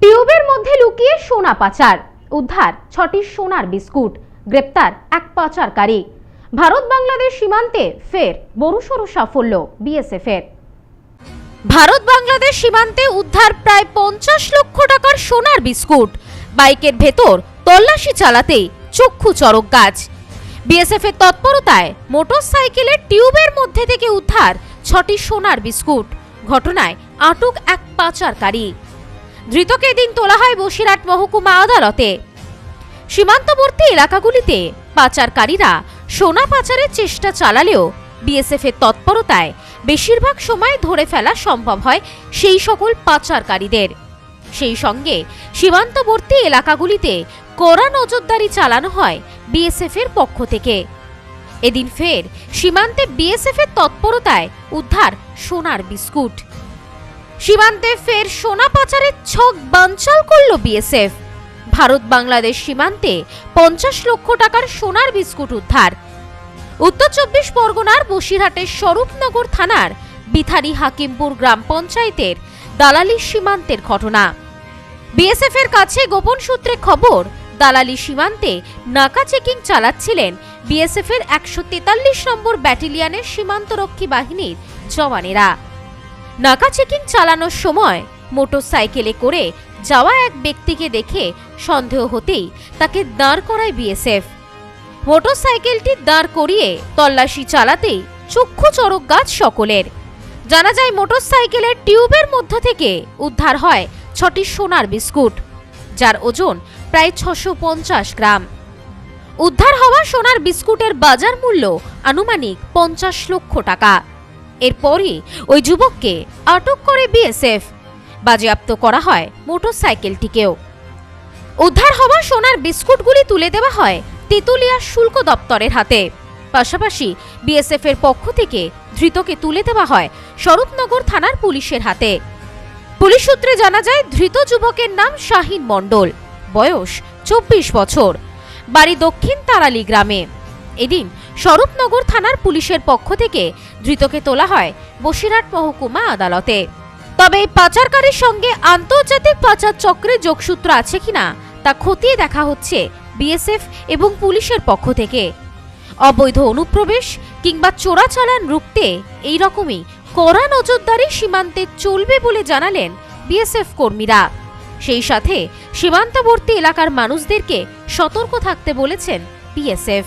টিউবের মধ্যে লুকিয়ে সোনা পাচার। উদ্ধার, ছটি সোনার বিস্কুট। গ্রেপ্তার, এক পাচারকারী। ভারত বাংলাদেশ সীমান্তে ফের বড়সড় সাফল্য বিএসএফ এর ভারত বাংলাদেশ সীমান্তে উদ্ধার প্রায় পঞ্চাশ লক্ষ টাকার সোনার বিস্কুট। বাইকের ভেতর তল্লাশি চালাতেই চক্ষু চরক গাছ। বিএসএফ এর তৎপরতায় মোটরসাইকেলের টিউবের মধ্যে থেকে উদ্ধার ছটি সোনার বিস্কুট। ঘটনায় আটক এক পাচারকারী। ধৃতকে দিন তোলা হয় বসিরহাট মহকুমা আদালতে। সীমান্তবর্তী এলাকাগুলিতে পাচারকারীরা সোনা পাচারের চেষ্টা চালালেও বিএসএফ এর তৎপরতায় বেশিরভাগ সময় ধরে ফেলা সম্ভব হয় সেই সকল পাচারকারীদের। সেই সঙ্গে সীমান্তবর্তী এলাকাগুলিতে কড়া নজরদারি চালানো হয় বিএসএফ এর পক্ষ থেকে। এদিন ফের সীমান্তে বিএসএফ এর তৎপরতায় উদ্ধার সোনার বিস্কুট। সীমান্তে ফের সোনা পাচারের ছক বানচাল করল বিএসএফ। ভারত বাংলাদেশ সীমান্তে পঞ্চাশ লক্ষ টাকার সোনার বিস্কুট উদ্ধার। উত্তর চব্বিশ পরগনার বসিরহাটের স্বরূপনগর থানার বিথারি হাকিমপুর গ্রাম পঞ্চায়েতের দালালি সীমান্তের ঘটনা। বিএসএফ এর কাছে গোপন সূত্রে খবর, দালালি সীমান্তে নাকা চেকিং চালাচ্ছিলেন বিএসএফ এর একশো তেতাল্লিশ নম্বর ব্যাটালিয়নের সীমান্তরক্ষী বাহিনীর জওয়ানেরা। নাকা চেকিং চালানোর সময় মোটরসাইকেলে করে যাওয়া এক ব্যক্তিকে দেখে সন্দেহ হতেই তাকে দাঁড় করায় বিএসএফ। মোটরসাইকেলটি দাঁড় করিয়ে তল্লাশি চালাতেই চক্ষু চড়ক গাছ সকলের। জানা যায়, মোটরসাইকেলের টিউবের মধ্য থেকে উদ্ধার হয় ছটি সোনার বিস্কুট, যার ওজন প্রায় ছশো গ্রাম। উদ্ধার হওয়া সোনার বিস্কুটের বাজার মূল্য আনুমানিক পঞ্চাশ লক্ষ টাকা। এরপরই ওই যুবককে আটক করে বিএসএফ। বাজেয়াপ্ত করা হয় মোটরসাইকেলটিকেও। উদ্ধার হওয়া সোনার বিস্কুটগুলি তুলে দেওয়া হয় তেতুলিয়া শুল্ক দপ্তরের হাতে। পাশাপাশি বিএসএফ এর পক্ষ থেকে ধৃতকে তুলে দেওয়া হয় স্বরূপনগর থানার পুলিশের হাতে। পুলিশ সূত্রে জানা যায়, ধৃত যুবকের নাম শাহিন মণ্ডল। বয়স চব্বিশ বছর। বাড়ি দক্ষিণ তারালি গ্রামে। এদিন স্বরূপনগর থানার পুলিশের পক্ষ থেকে ধৃতকে তোলা হয় বসিরহাট মহকুমা আদালতে। তবে এই পাচারকারীর সঙ্গে আন্তর্জাতিক পাচার চক্রে যোগসূত্র আছে কিনা তা খতিয়ে দেখা হচ্ছে বিএসএফ এবং পুলিশের পক্ষ থেকে। অবৈধ অনুপ্রবেশ কিংবা চোরাচালান রুখতে এই রকমই কড়া নজরদারি সীমান্তে চলবে বলে জানালেন বিএসএফ কর্মীরা। সেই সাথে সীমান্তবর্তী এলাকার মানুষদেরকে সতর্ক থাকতে বলেছেন BSF.